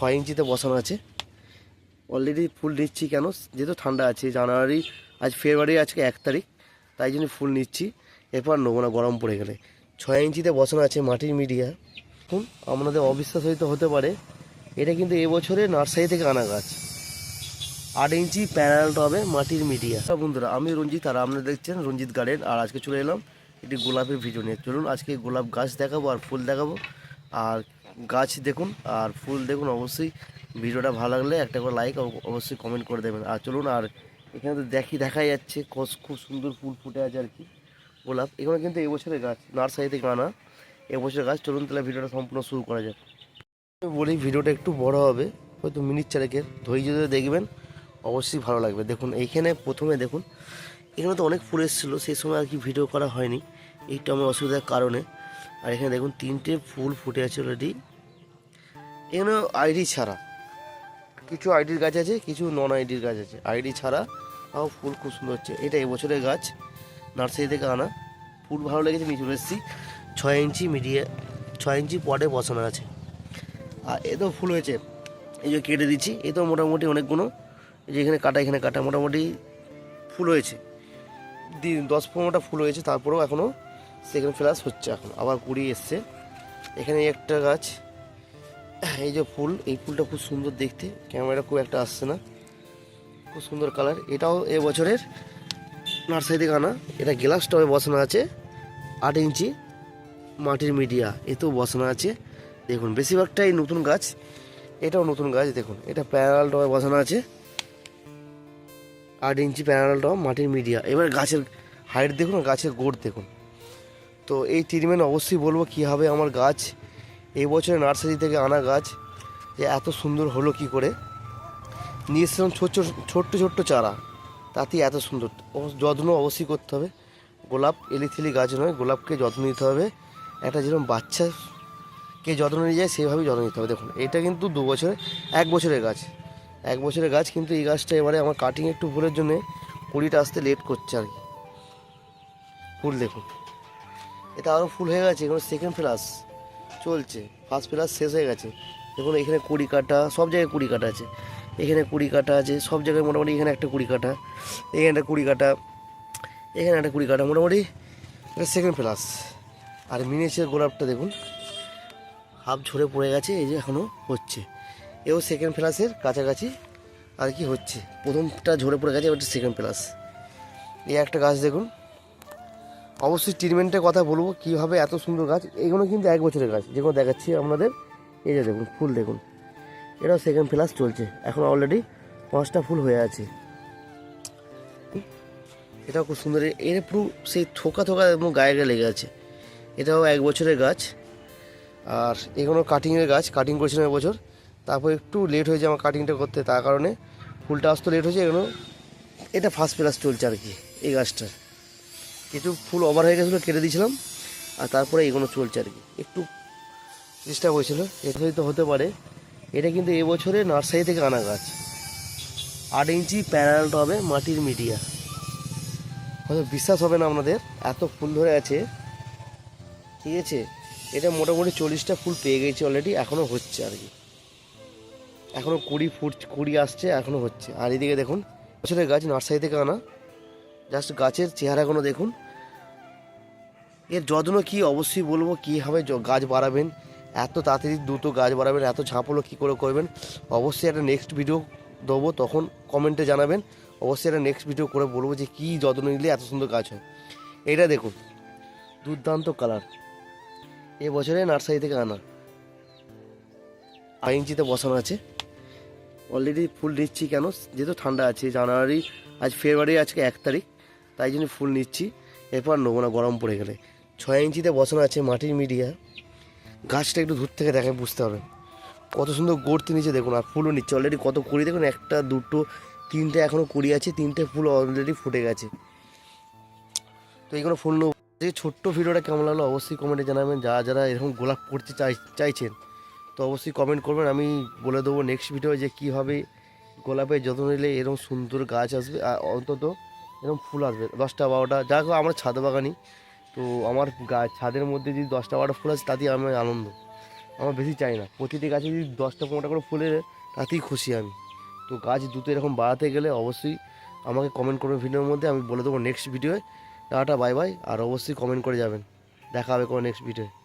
ছয় ইঞ্চিতে বসানো আছে। অলরেডি ফুল নিচ্ছি কেন? যেহেতু ঠান্ডা আছে, জানুয়ারি, আজ ফেব্রুয়ারি, আজকে এক তারিখ, তাই জন্য ফুল নিচ্ছি। এরপর নেব না, গরম পড়ে গেলে। ছয় ইঞ্চিতে বসানো আছে মাটির মিডিয়া। এখন আপনাদের অবিশ্বাস হয়তো হতে পারে, এটা কিন্তু এবছরে নার্সারি থেকে আনা গাছ। আট ইঞ্চি প্যানেল হবে মাটির মিডিয়া। বন্ধুরা, আমি রঞ্জিত আর আপনারা দেখছেন রঞ্জিত গার্ডেন। আর আজকে চলে এলাম একটি গোলাপের ভিডিও নিয়ে। চলুন, আজকে গোলাপ গাছ দেখাবো আর ফুল দেখাবো। আর গাছ দেখুন আর ফুল দেখুন, অবশ্যই ভিডিওটা ভালো লাগলে একটা করে লাইক অবশ্যই কমেন্ট করে দেবেন। আর চলুন আর এখানে তো দেখি দেখা যাচ্ছে, কস খুব সুন্দর ফুল ফুটে আছে আর কি, গোলাপ। এখানে কিন্তু এবছরের গাছ, নার্সারি থেকে আনা এবছরের গাছ। চলুন তাহলে ভিডিওটা সম্পূর্ণ শুরু করা যাক। বলি ভিডিওটা একটু বড় হবে, হয়তো মিনিট চারেকের। ধৈর্য ধরে দেখবেন, অবশ্যই ভালো লাগবে। দেখুন, এইখানে প্রথমে দেখুন, এখানে তো অনেক ফুল এসেছিল, সেই সময় আর কি ভিডিও করা হয়নি। এইটা আমার অসুবিধার কারণে। আর এখানে দেখুন, তিনটে ফুল ফুটে আছে অলরেডি এখানে আইডি ছাড়া। কিছু আইডির গাছ আছে, কিছু নন আইডির গাছ আছে। আইডি ছাড়া তাও ফুল খুব সুন্দর হচ্ছে। এটা এবছরের গাছ, নার্সারি থেকে আনা। ফুল ভালো লেগেছে নিয়ে চলে এসেছি। ছয় ইঞ্চি মিডিয়ে, ছয় ইঞ্চি পটে বসানো আছে। আর এ তো ফুল হয়েছে। এই যে কেটে দিচ্ছি, এ তো মোটামুটি অনেকগুলো। এই যে এখানে কাটা এখানে কাটা, মোটামুটি ফুল হয়েছে। দিন দশ পনেরোটা ফুল হয়েছে, তারপরেও এখনও সেকেন্ড ফ্লাস হচ্ছে এখন। আবার কুড়ি এসছে। এখানে একটা গাছ এই যে ফুল, এই ফুলটা খুব সুন্দর দেখতে। ক্যামেরা খুব একটা আসছে না। খুব সুন্দর কালার। এটাও এ বছরের নার্সারি থেকে আনা এটা গ্লাস টবে বসানো আছে। আট ইঞ্চি মাটির মিডিয়া। এতেও বসানো আছে। দেখুন, বেশিরভাগটাই নতুন গাছ। এটাও নতুন গাছ, দেখুন। এটা প্যারাল টবে বসানো আছে। আট ইঞ্চি প্যারাল টব, মাটির মিডিয়া। এবার গাছের হাইট দেখুন, গাছের গোড় দেখুন। তো এই ট্রিটমেন্ট অবশ্যই বলব কী হবে আমার গাছ। এই বছরে নার্সারি থেকে আনা গাছ, যে এত সুন্দর হলো কি করে? নিয়ে এসেছিলাম ছোট্ট ছোট্ট ছোট্ট চারা। তাতেই এত সুন্দর। যত্ন অবশ্যই করতে হবে। গোলাপ এলিথিলি গাছ নয়, গোলাপকে যত্ন নিতে হবে। একটা যেরকম বাচ্চা কে যত্ন নিয়ে যায় সেইভাবেই যত্ন নিতে হবে। দেখুন, এটা কিন্তু দু বছরের এক বছরের গাছ। এক বছরের গাছ কিন্তু এই গাছটা এবারে আমার কাটিং একটু ভুলের জন্যে কুড়িটা আসতে লেট করছে আর কি। ফুল দেখুন। এটা আরও ফুল হয়ে গেছে এখানে সেকেন্ড ফ্লাস চলছে। ফার্স্ট ফ্লাস শেষ হয়ে গেছে। দেখুন, এখানে কুড়ি কাটা, সব জায়গায় কুড়ি কাটা আছে। এখানে কুড়ি কাটা আছে, সব জায়গায় মোটামুটি এখানে একটা কুড়ি কাটা। এখানে একটা কুড়ি কাটা। এখানে একটা কুড়ি কাটা। মোটামুটি এটা সেকেন্ড ফ্লাস আর মিনিয়েচার গোলাপটা দেখুন, হাফ ঝরে পড়ে গেছে, এই যে এখনও হচ্ছে। এও সেকেন্ড ফ্লাসের কাছাকাছি। আর কি হচ্ছে? প্রথমটা ঝরে পড়ে গেছে, এবার সেকেন্ড ফ্লাস এই একটা গাছ দেখুন। অবশ্যই ট্রিটমেন্টের কথা বলব কীভাবে এত সুন্দর গাছ, এগুলো কিন্তু এক বছরের গাছ, যেগুলো দেখাচ্ছি আপনাদের। এই যে দেখুন, ফুল দেখুন। এটাও সেকেন্ড ফ্লাস চলছে। এখন অলরেডি পাঁচটা ফুল হয়ে আছে। এটাও খুব সুন্দর। এর পুরো সেই থোকা থোকা এবং গায়ে গায়ে লেগে আছে। এটাও এক বছরের গাছ। আর এগুলো কাটিংয়ের গাছ কাটিং করেছিলাম এবছর তারপর একটু লেট হয়েছে আমার কাটিংটা করতে, তার কারণে ফুলটা আসতে লেট হয়েছে। এগুলো, এটা ফার্স্ট প্লাস চলছে আর কি, এই গাছটার। কিছু ফুল ওভার হয়ে গেছিল, কেটে দিয়েছিলাম। আর তারপরে এগুলো চলছে আর কি। একটু ডিস্টার্ব হয়েছিল এটা হয়তো হতে পারে। এটা কিন্তু এবছরে নার্সারি থেকে আনা গাছ। আট ইঞ্চি প্যানেল হবে মাটির মিডিয়া হয়তো বিশ্বাস হবে না আপনাদের, এত ফুল ধরে আছে। ঠিক আছে, এটা মোটামুটি চল্লিশটা ফুল পেয়ে গেছে অলরেডি এখনও হচ্ছে আর কি। এখনও কুড়ি ফুট, কুড়ি আসছে এখনও হচ্ছে। আর এদিকে দেখুন বছরের গাছ নার্সারি থেকে আনা। জাস্ট গাছের চেহারাগুলো দেখুন। এর যত্ন কি অবশ্যই বলব কীভাবে গাছ বাড়াবেন, এত তাড়াতাড়ি দ্রুত গাছ বাড়াবেন, এত ঝাঁপলো কী করে করবেন, অবশ্যই একটা নেক্সট ভিডিও দেবো, তখন কমেন্টে জানাবেন। অবশ্যই একটা নেক্সট ভিডিও করে বলব যে কী যত্ন নিলে এত সুন্দর গাছ হয়। এটা দেখুন, দুর্দান্ত কালার এ বছরে নার্সারি থেকে আনা। আড়াই ইঞ্চিতে বসানো আছে। অলরেডি ফুল নিচ্ছি কেন? যেহেতু ঠান্ডা আছে, জানুয়ারি, আজ ফেব্রুয়ারি আজকে এক তারিখ। তাই জন্য ফুল নিচ্ছি। এরপর নেব না, গরম পড়ে গেলে। ছয় ইঞ্চিতে বসানো আছে মাটির মিডিয়া। গাছটা একটু দূর থেকে দেখে বুঝতে হবে। কত সুন্দর গড়তে নিচে দেখুন, আর ফুলও নিচ্ছে। অলরেডি কত কুড়ি, দেখুন, একটা, দুটো, তিনটে এখনও কুড়ি আছে, তিনটে ফুল অলরেডি ফুটে গেছে। তো এইগুলো ফুল নেব। এই ছোট্ট ভিডিওটা কেমন লাগল অবশ্যই কমেন্টে জানাবেন। যারা যারা এরকম গোলাপ করতে চাই, চাইছেন, তো অবশ্যই কমেন্ট করবেন। আমি বলে দেবো নেক্সট ভিডিও যে কীভাবে গোলাপের যত্ন নিলে এরকম সুন্দর গাছ আসবে। আর অন্তত এরকম ফুল আসবে। দশটা, বারোটা, যা হোক আমার ছাদ বাগানি। তো আমার গাছ ছাদের মধ্যে যদি দশটা, বারোটা ফুল আছে তাতেই আমার আনন্দ। আমার বেশি চাই না। প্রতিটি গাছে যদি দশটা, পনেরোটা করে ফুলে তাতেই খুশি আমি। তো গাছ দ্রুত এরকম বাড়াতে গেলে অবশ্যই আমাকে কমেন্ট করবেন ভিডিওর মধ্যে, আমি বলে দেবো নেক্সট ভিডিওয়ে টাটা বাই বাই আর অবশ্যই কমেন্ট করে যাবেন। দেখা হবে কোনো নেক্সট ভিডিওয়ে